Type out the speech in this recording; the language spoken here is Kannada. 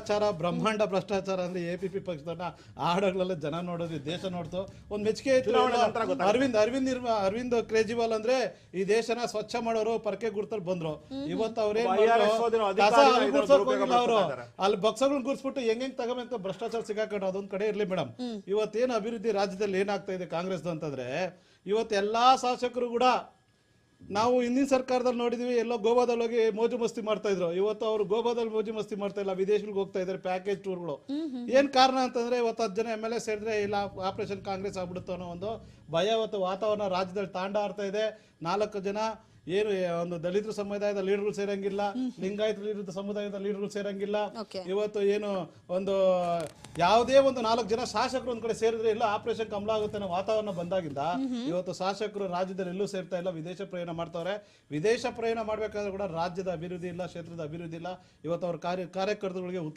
ಭ್ರಷ್ಟಾಚಾರ ಬ್ರಹ್ಮಾಂಡ ಭ್ರಷ್ಟಾಚಾರ ಅಂದ್ರೆ ಎ ಪಿ ಪಿ ಪಕ್ಷದನ್ನ ಆಡಗಳಲ್ಲ ಜನ ನೋಡಿದ್ವಿ ದೇಶ ನೋಡ್ತು. ಒಂದ್ ಮೆಚ್ಚುಗೆ. ಅರವಿಂದ್ ಅರವಿಂದ್ ನಿರ್ಮ ಅರವಿಂದ್ ಕೇಜ್ರಿವಾಲ್ ಅಂದ್ರೆ ಈ ದೇಶನ ಸ್ವಚ್ಛ ಮಾಡೋರು ಪರಕೆ ಗುರ್ತಲ್ಲಿ ಬಂದ್ರು. ಇವತ್ತು ದುರುಪಯೋಗ ಅವರು. ಅಲ್ಲಿ ಬಕ್ಸಗಳನ್ನ ಗುರ್ಸ್ಬಿಟ್ಟು ಹೆಂಗ್ ಹೆಂಗ್ ತಗೋಬೇಕು ಭ್ರಷ್ಟಾಚಾರ ಸಿಗಾಕೊಂಡು ಅದೊಂದ್ ಕಡೆ ಇರ್ಲಿ ಮೇಡಮ್ ಇವತ್ತೇನು ಅಭಿವೃದ್ಧಿ ರಾಜ್ಯದಲ್ಲಿ ಏನಾಗ್ತಾ ಇದೆ ಕಾಂಗ್ರೆಸ್ ಅಂತಂದ್ರೆ ಇವತ್ತು ಎಲ್ಲಾ ಶಾಸಕರು ಕೂಡ ನಾವು ಹಿಂದಿನ ಸರ್ಕಾರದಲ್ಲಿ ನೋಡಿದ್ವಿ ಎಲ್ಲೋ ಗೋವಾದಲ್ಲಿ ಹೋಗಿ ಮೋಜು ಮಸ್ತಿ ಮಾಡ್ತಾ ಇದ್ರು. ಇವತ್ತು ಅವರು ಗೋವಾದಲ್ಲಿ ಮೋಜು ಮಸ್ತಿ ಮಾಡ್ತಾ ಇಲ್ಲ ವಿದೇಶಗಳಿಗೆ ಹೋಗ್ತಾ ಇದ್ದಾರೆ ಪ್ಯಾಕೇಜ್ ಟೂರ್ಗಳು ಏನ್ ಕಾರಣ ಅಂತಂದ್ರೆ ಇವತ್ತು ಹತ್ತು ಜನ ಎಂ ಎಲ್ ಎ ಸೇರಿದ್ರೆ ಇಲ್ಲ ಆಪರೇಷನ್ ಕಾಂಗ್ರೆಸ್ ಆಗ್ಬಿಡುತ್ತೋ ಅನ್ನೋ ಒಂದು ಭಯ ಇವತ್ತು ವಾತಾವರಣ ರಾಜ್ಯದಲ್ಲಿ ತಾಂಡ ಆಡ್ತಾ ಇದೆ. ನಾಲ್ಕು ಜನ ಏನು ಒಂದು ದಲಿತ ಸಮುದಾಯದ ಲೀಡರ್ಗಳು ಸೇರಂಗಿಲ್ಲ ಲಿಂಗಾಯತ ಲೀಡರ್ ಸಮುದಾಯದ ಲೀಡರ್ಗಳು ಸೇರಂಗಿಲ್ಲ. ಇವತ್ತು ಏನು ಒಂದು ಯಾವುದೇ ಒಂದು ನಾಲ್ಕು ಜನ ಶಾಸಕರು ಒಂದ್ ಕಡೆ ಸೇರಿದ್ರೆ ಇಲ್ಲ ಆಪರೇಷನ್ ಕಮಲ ಆಗುತ್ತೆ ಅನ್ನೋ ವಾತಾವರಣ ಬಂದಾಗಿಂದ ಇವತ್ತು ಶಾಸಕರು ರಾಜ್ಯದಲ್ಲಿ ಎಲ್ಲೂ ಸೇರ್ತಾ ಇಲ್ಲ ವಿದೇಶ ಪ್ರಯಾಣ ಮಾಡ್ತಾವ್ರೆ. ವಿದೇಶ ಪ್ರಯಾಣ ಮಾಡ್ಬೇಕಾದ್ರೆ ಕೂಡ ರಾಜ್ಯದ ಅಭಿವೃದ್ಧಿ ಇಲ್ಲ ಕ್ಷೇತ್ರದ ಅಭಿವೃದ್ಧಿ ಇಲ್ಲ. ಇವತ್ತು ಅವ್ರ ಕಾರ್ಯ ಕಾರ್ಯಕರ್ತರುಗಳಿಗೆ